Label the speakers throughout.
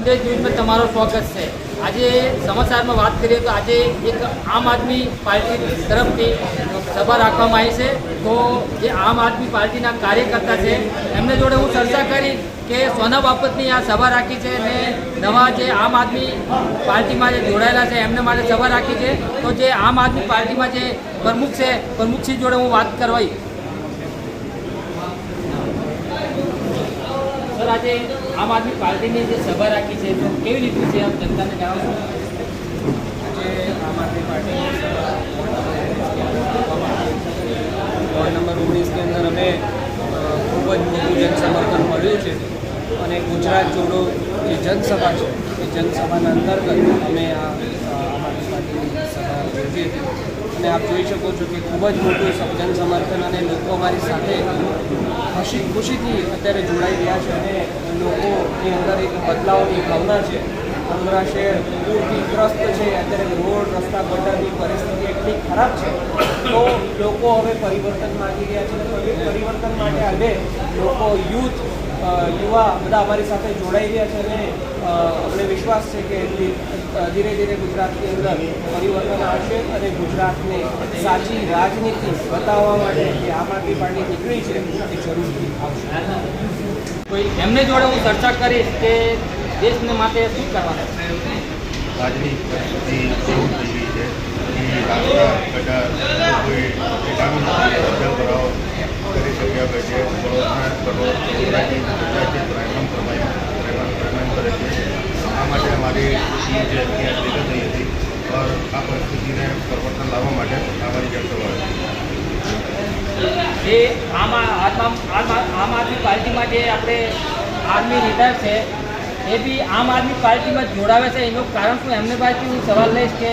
Speaker 1: સંદેશ ન્યૂઝમાં તમારો સ્વાગત છે. આજે સમાચારમાં વાત કરીએ તો આજે એક આમ આદમી પાર્ટી તરફથી સભા રાખવામાં આવી છે. તો જે આમ આદમી પાર્ટીના કાર્યકર્તા છે, એમને જોડે હું ચર્ચા કરી કે સોના બાબતની આ સભા રાખી છે અને નવા જે આમ આદમી પાર્ટીમાં જે જોડાયેલા છે, એમને માટે સભા રાખી છે. તો જે આમ આદમી પાર્ટીમાં જે પ્રમુખ છે, પ્રમુખશ્રી જોડે હું વાત કરવાઈ. આજે આમ આદમી પાર્ટીની જે સભા રાખી છે, તો કેવી રીતની છે આપ જનતાને જણાવશો
Speaker 2: આજે આમ આદમી પાર્ટીની સભા વોર્ડ નંબર ઓગણીસની અંદર અમે ખૂબ જ મોટું જનસમર્થન મળ્યું છે. અને ગુજરાત જોડો જે જનસભા છે, એ જનસભાના અંતર્ગત અમે આ આમ આદમી પાર્ટીની સભા યોજી હતી અને આપ જોઈ શકો છો કે ખૂબ જ મોટું સમ- જનસમર્થન અને લોકો અમારી સાથે ખુશી ખુશીથી અત્યારે જોડાઈ રહ્યા છે અને લોકોની અંદર એક બદલાવની ભાવના છે. વડોદરા શહેર પૂરથી ત્રસ્ત છે, અત્યારે રોડ, રસ્તા, ગટરની પરિસ્થિતિ એટલી ખરાબ છે તો લોકો હવે પરિવર્તન માંગી રહ્યા છે પરિવર્તન માટે આજે લોકો યુથ યુવા બધા અમારી સાથે જોડાઈ રહ્યા છે અને અમને વિશ્વાસ છે કે ધીરે ધીરે ગુજરાતની અંદર પરિવર્તન આવશે અને ગુજરાતને સાચી રાજનીતિ બતાવવા માટે જે આમ આદમી પાર્ટી નીકળી છે એ જરૂરથી આવશે.
Speaker 1: કોઈ એમને જોડે હું ચર્ચા કરીશ કે દેશને માટે શું કરવાનું
Speaker 3: રાજનીતિ પરિસ્થિતિ થઈ ગઈ છે? કે કોઈ વિટામિન અસર ભરાવો કરી શક્યા હોય છે વડોદરા વડોદરાની જગ્યા છે પ્રાઇમમ પ્રાઇમમ કરે છે આ માટે અમારી ટીમ છે ત્યાં ભેગા થઈ હતી ઓર આ પરિસ્થિતિને પરિવર્તન લાવવા માટે અમારી જનસભા હતી
Speaker 1: જે આમ આ- આમ આમ આમ આદમી પાર્ટીમાં જે આપણે આર્મી લીડર છે એ બી આમ આદમી પાર્ટીમાં જોડાવે છે. એનું કારણ શું? એમને પાસેથી હું સવાલ લઈશ કે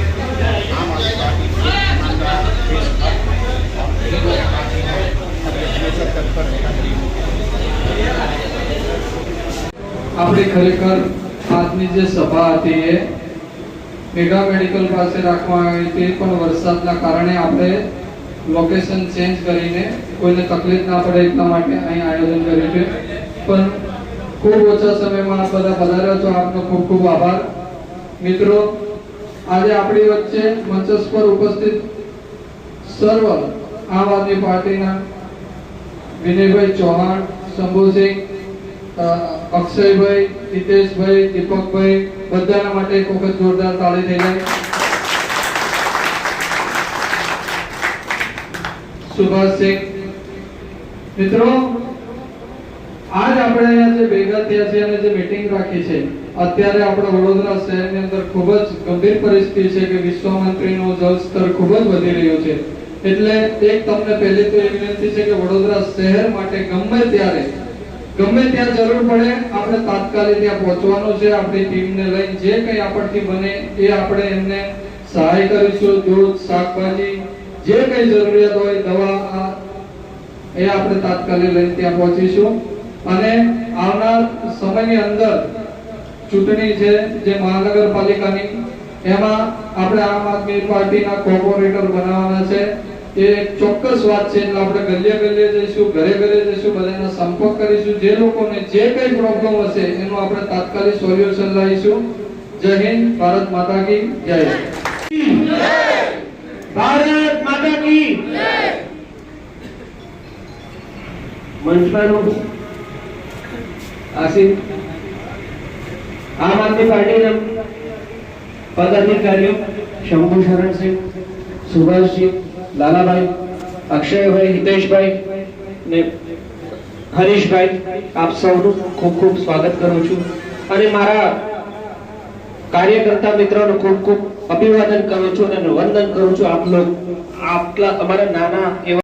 Speaker 4: આપણી ખરેખર આજની જે સભા હતી એ મેગા મેડિકલ પાસે રાખવામાં આવી હતી. પણ વરસાદના કારણે આપણે લોકેશન ચેન્જ કરીને કોઈને તકલીફ ના પડે એટલા માટે અહીં આયોજન કર્યું છે. પણ ખૂબ ઓછા સમયમાં આપ બધા પધાર્યા છો. આપનો ખૂબ ખૂબ આભાર. મિત્રો, આજે આપણી વચ્ચે મંચસ પર ઉપસ્થિત સર્વ આમ આદમી પાર્ટીના વિનયભાઈ ચૌહાણ, શંભુસિંહ અક્ષયભાઈ, હિતેશભાઈ, દીપકભાઈ, બધાના માટે એક વખત જોરદાર તાળી થઈ જાય. સુભાષસિંહ મિત્રો, આજ આપણે અહીંયા જે ભેગા થયા છે અને જે મીટિંગ રાખી છે, અત્યારે આપણા વડોદરા શહેરની અંદર ખૂબ જ ગંભીર પરિસ્થિતિ છે કે વિશ્વ મંત્રીનું જળ સ્તર ખૂબ જ વધી રહ્યું છે. એટલે એક તમને પહેલી તો વિનંતી છે કે વડોદરા શહેર માટે ગમે ત્યારે ગમે ત્યાં જરૂર પડે આપણે તાત્કાલિક ત્યાં પહોંચવાનું છે, આપણી ટીમને લઈને જે કંઈ આપણથી બને એ આપણે એમને સહાય કરીશું, દૂધ, શાકભાજી, જે કંઈ જરૂરિયાત હોય દવા એ આપણે તાત્કાલિક લઈને ત્યાં પહોંચીશું. અને આવનાર સમયની અંદર ચૂંટણી છે જે મહાનગરપાલિકાની, એમાં આપણે આમ આદમી પાર્ટીના કોર્પોરેટર બનાવવાના છે. એ ચોક્કસ વાત છે, એટલે આપણે ગલ્લે ગલીએ જઈશું, ઘરે ઘરે જઈશું, બધાનો સંપર્ક કરીશું. જે લોકોને જે કઈ પ્રોબ્લેમ હશે, એનું આપણે તાત્કાલિક સોલ્યુશન લાવીશું. જય હિન્દ, ભારત માતા કી જય.
Speaker 5: ભારત માતા કી મંચમાનું આસિફ આમ આદમી પાર્ટીના પદાધિકારીઓ, શંભુ શરણસિંહ સુભાષજી લાલાભાઈ, અક્ષયભાઈ, હિતેશભાઈ ને હરીશભાઈ, આપ સૌનું ખૂબ ખૂબ સ્વાગત કરું છું. અને મારા કાર્યકર્તા મિત્રોનું ખૂબ ખૂબ અભિવાદન કરું છું અને વંદન કરું છું. આપ લોકો આટલા અમારા નાના એવા